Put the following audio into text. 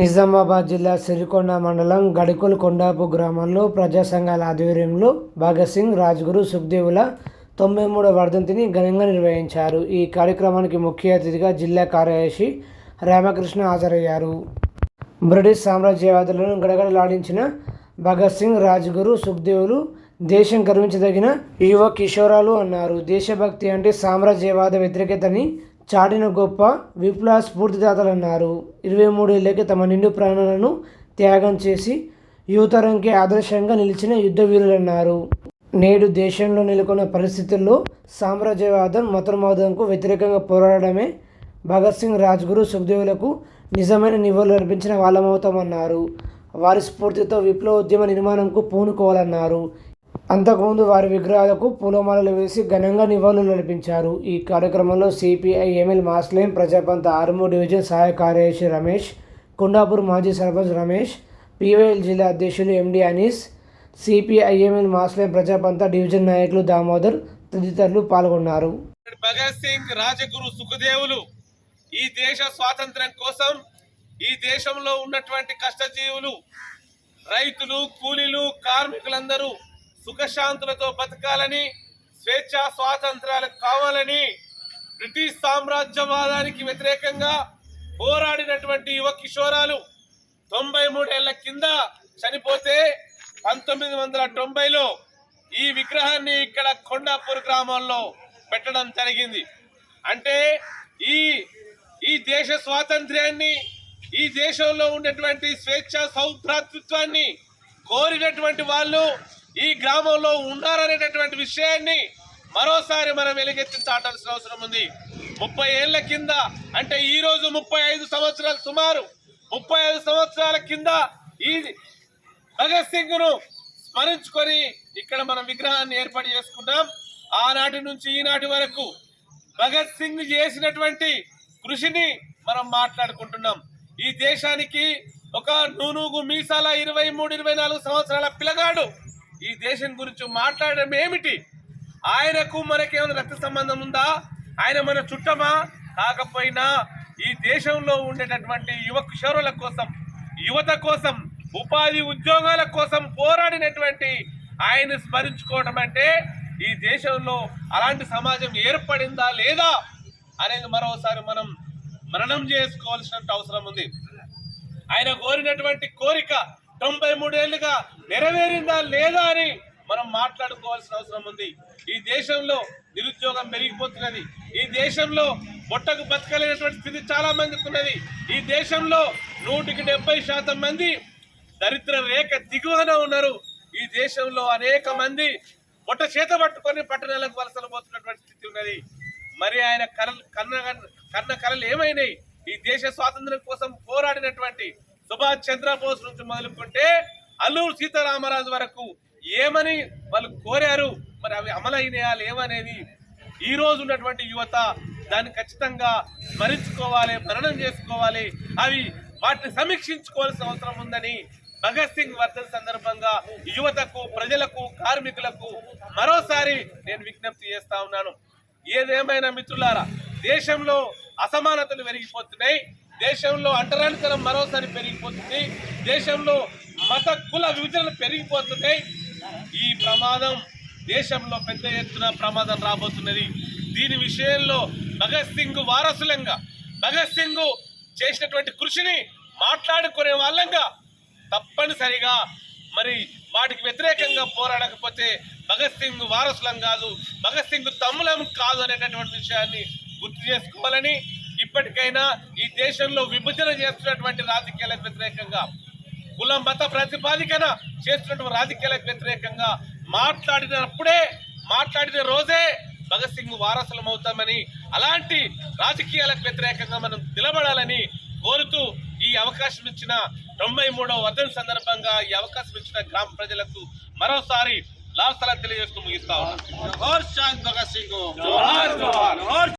నిజామాబాద్ జిల్లా సిరికొండ మండలం గడికొల్ కొండాపు గ్రామంలో ప్రజా సంఘాల ఆధ్వర్యంలో భగత్ సింగ్ రాజ్గురు సుఖ్దేవుల తొంభై మూడవ వర్ధంతిని ఘనంగా నిర్వహించారు. ఈ కార్యక్రమానికి ముఖ్య అతిథిగా జిల్లా కార్యదర్శి రామకృష్ణ హాజరయ్యారు. బ్రిటిష్ సామ్రాజ్యవాదులను గడగడలాడించిన భగత్ సింగ్ రాజ్గురు సుఖ్దేవులు దేశం గర్వించదగిన యువ కిషోరాలు అన్నారు. దేశభక్తి అంటే సామ్రాజ్యవాద వ్యతిరేకతని చాటిన గొప్ప విప్లవ స్ఫూర్తిదాతలన్నారు. ఇరవై మూడేళ్ళకి తమ నిండు ప్రాణాలను త్యాగం చేసి యువతరంకి ఆదర్శంగా నిలిచిన యుద్ధ వీరులన్నారు. నేడు దేశంలో నెలకొన్న పరిస్థితుల్లో సామ్రాజ్యవాదం మతోన్మాదంకు వ్యతిరేకంగా పోరాడమే భగత్ సింగ్ రాజ్గురు సుఖదేవులకు నిజమైన నివాళులు అర్పించిన వాళ్ళమవుతామన్నారు. వారి స్ఫూర్తితో విప్లవ ఉద్యమ నిర్మాణంకు పూనుకోవాలన్నారు. అంతకుముందు వారి విగ్రహాలకు పూలమాలలు వేసి ఘనంగా నివాళులు అర్పించారు. ఈ కార్యక్రమంలో సిపిఐ ఎంఎల్ మాస్లేం ప్రజాపంత ఆర్మూర్ డివిజన్ సహాయ కార్యదర్శి రమేష్ కొండాపూర్ మాజీ సర్పంచ్ రమేష్ పీవైఎల్ జిల్లా అధ్యక్షులు MD Anees CPI ML mass line Prajapantha division నాయకులు దామోదర్ తదితరులు పాల్గొన్నారు. భగత్ సింగ్ రాజగురు సుఖదేవులు ఈ దేశ స్వాతంత్ర్యం కోసం ఈ దేశంలో ఉన్నటువంటి కష్టజీవులు రైతులు కూలీలు కార్మికులందరూ సుఖశాంతులతో బతకాలని స్వేచ్ఛా స్వాతంత్రాలు కావాలని బ్రిటిష్ సామ్రాజ్యవాదానికి వ్యతిరేకంగా పోరాడినటువంటి యువ కిషోరాలు తొంభై మూడేళ్ళ కింద చనిపోతే పంతొమ్మిది వందల తొంభైలో ఈ విగ్రహాన్ని ఇక్కడ కొండాపూర్ గ్రామంలో పెట్టడం జరిగింది. అంటే ఈ ఈ దేశ స్వాతంత్ర్యాన్ని ఈ దేశంలో ఉన్నటువంటి స్వేచ్ఛ సౌభ్రాతృత్వాన్ని కోరినటువంటి వాళ్ళు ఈ గ్రామంలో ఉన్నారనేటటువంటి విషయాన్ని మరోసారి మనం వెలుగెత్తి చాటాల్సిన అవసరం ఉంది. ముప్పై ఏళ్ళ కింద అంటే ఈ రోజు ముప్పై ఐదు సంవత్సరాలు సుమారు ముప్పై ఐదు సంవత్సరాల కింద ఈ భగత్ సింగ్ను స్మరించుకొని ఇక్కడ మనం విగ్రహాన్ని ఏర్పాటు చేసుకున్నాం ఆనాటి నుంచి ఈనాటి వరకు భగత్ సింగ్ చేసినటువంటి కృషిని మనం మాట్లాడుకుంటున్నాం. ఈ దేశానికి ఒక నూనూగు మీసాల ఇరవై మూడు ఇరవై నాలుగు సంవత్సరాల పిల్లగాడు ఈ దేశం గురించి మాట్లాడడం ఏమిటి? ఆయనకు మనకేమైనా రక్త సంబంధం ఉందా? ఆయన మన చుట్టమా? కాకపోయినా ఈ దేశంలో ఉండేటటువంటి యువ కిషోరుల కోసం యువత కోసం ఉపాధి ఉద్యోగాల కోసం పోరాడినటువంటి ఆయన స్మరించుకోవడం అంటే ఈ దేశంలో అలాంటి సమాజం ఏర్పడిందా లేదా అనేది మరోసారి మనం మరణం చేసుకోవాల్సిన అవసరం ఉంది. ఆయన కోరినటువంటి కోరిక తొంభై మూడేళ్ళుగా నెరవేరిందా లేదా అని మనం మాట్లాడుకోవాల్సిన అవసరం ఉంది. ఈ దేశంలో నిరుద్యోగం పెరిగిపోతున్నది. ఈ దేశంలో బొట్టకు బతకలేనటువంటి స్థితి చాలా మందికి ఉన్నది. ఈ దేశంలో నూటికి డెబ్బై శాతం మంది దరిద్ర రేఖ దిగువన ఉన్నారు. ఈ దేశంలో అనేక మంది బొట్ట చేత పట్టుకొని పట్టణాలకు వలసలు పోతున్నటువంటి స్థితి ఉన్నది. మరి ఆయన కర కన్న కన్న కళలు ఏమైనాయి? ఈ దేశ స్వాతంత్రం కోసం పోరాడినటువంటి సుభాష్ చంద్రబోస్ నుంచి మొదలుకుంటే అల్లూరు సీతారామరాజు వరకు ఏమని వాళ్ళు కోరారు? మరి అవి అమలైనయా లేవనేది ఈ రోజు ఉన్నటువంటి యువత దాన్ని ఖచ్చితంగా స్మరించుకోవాలి మరణం చేసుకోవాలి. అవి వాటిని సమీక్షించుకోవాల్సిన అవసరం ఉందని భగత్ సింగ్ వర్ధన్ సందర్భంగా యువతకు ప్రజలకు కార్మికులకు మరోసారి నేను విజ్ఞప్తి చేస్తా ఉన్నాను. ఏదేమైనా మిత్రులారా దేశంలో అసమానతలు పెరిగిపోతున్నాయి దేశంలో అంటరానితనం మరోసారి పెరిగిపోతుంది. దేశంలో మత కుల విభజనలు పెరిగిపోతున్నాయి. ఈ ప్రమాదం దేశంలో పెద్ద ఎత్తున ప్రమాదం రాబోతున్నది. దీని విషయంలో భగత్ సింగ్ వారసులంగా భగత్ సింగ్ చేసినటువంటి కృషిని మాట్లాడుకునే వాళ్ళంగా తప్పనిసరిగా మరి వాటికి వ్యతిరేకంగా పోరాడకపోతే భగత్ సింగ్ వారసులం కాదు భగత్ సింగ్ తమ్ములం కాదు అనేటటువంటి విషయాన్ని గుర్తు చేసుకోవాలని ఇప్పటికైనా ఈ దేశంలో విభజన చేస్తున్నటువంటి రాజకీయాలకు వ్యతిరేకంగా కుల మత ప్రతిపాదికన చేస్తున్నటువంటి రాజకీయాలకు వ్యతిరేకంగా మాట్లాడినప్పుడే మాట్లాడిన రోజే భగత్ సింగ్ వారసులం అవుతామని అలాంటి రాజకీయాలకు వ్యతిరేకంగా మనం నిలబడాలని కోరుతూ ఈ అవకాశం ఇచ్చిన తొంభై మూడవ వర్ధన్ సందర్భంగా ఈ అవకాశం ఇచ్చిన గ్రామ ప్రజలకు మరోసారి లాసలా తెలియజేస్తూ ముగిస్తా ఉన్నాను.